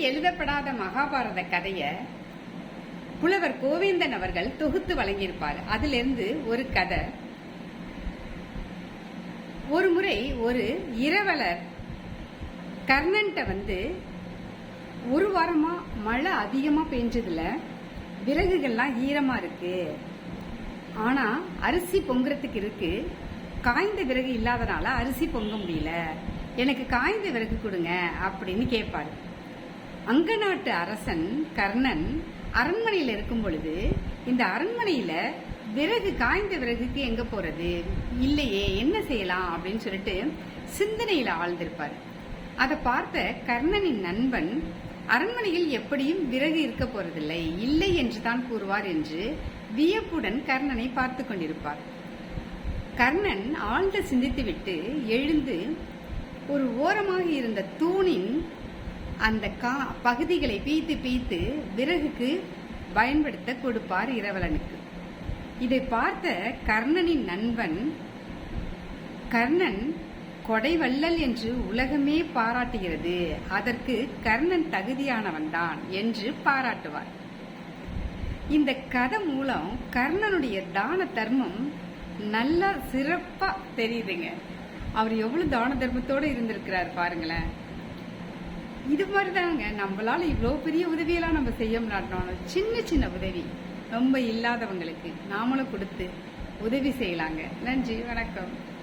எழுதப்படாத மகாபாரத கதையை புலவர் கோவிந்தன் அவர்கள் தொகுத்து வழங்கியிருப்பார். அதிலிருந்து ஒரு கதை. ஒரு முறை ஒரு இரவலர் கர்ணன்ட்ட வந்து ஒரு வாரமா மழை அதிகமா பெஞ்சதுல விறகுகள்லாம் ஈரமா இருக்கு. ஆனா அரிசி பொங்குறதுக்கு இருக்கு. காய்ந்த விறகு இல்லாதனால அரிசி பொங்க முடியல. எனக்கு காய்ந்த விறகு கொடுங்க அப்படின்னு கேட்பாரு அங்க நாட்டு அரசன் கர்ணன் அரண்மனையில இருக்கும் பொழுது இந்த அரண்மனையில விறகு காய்ந்த விறகுக்கு எங்க போறது? இல்லையே என்ன செய்யலாம்? அப்படின்னு சொல்லிட்டு சிந்தனையில ஆழ்ந்திருப்பார். அதை பார்த்த கர்ணனின் நண்பன் அரண்மனையில் எப்படியும் விறகு இருக்க போறதில்லை இல்லை என்று தான் கூறுவார் என்று வியப்புடன் கர்ணனை பார்த்து கொண்டிருப்பார். கர்ணன் ஆழ்ந்து சிந்தித்துவிட்டு எழுந்து ஒரு ஓரமாக இருந்த தூணின் அந்த கா பகுதிகளை பீத்து பீத்து விறகுக்கு பயன்படுத்த கொடுப்பார் இரவலனுக்கு. இதை பார்த்த கர்ணனின் நண்பன் கர்ணன் கொடைவள்ளல் என்று உலகமே பாராட்டுகிறது. அதற்கு கர்ணன் தகுதியானவன்தான் என்று பாராட்டுவார். இந்த கதை மூலம் கர்ணனுடைய தான தர்மம் நல்லா சிறப்பா தெரியுதுங்க. அவர் எவ்வளவு தான தர்மத்தோட இருந்திருக்கிறார் பாருங்களேன். இது மாதிரிதாங்க. நம்மளால இவ்வளோ பெரிய உதவியெல்லாம் நம்ம செய்ய மாட்டோம். சின்ன சின்ன உதவி. ரொம்ப இல்லாதவங்களுக்கு நாமளும் கொடுத்து உதவி செய்யலாங்க. நன்றி வணக்கம்.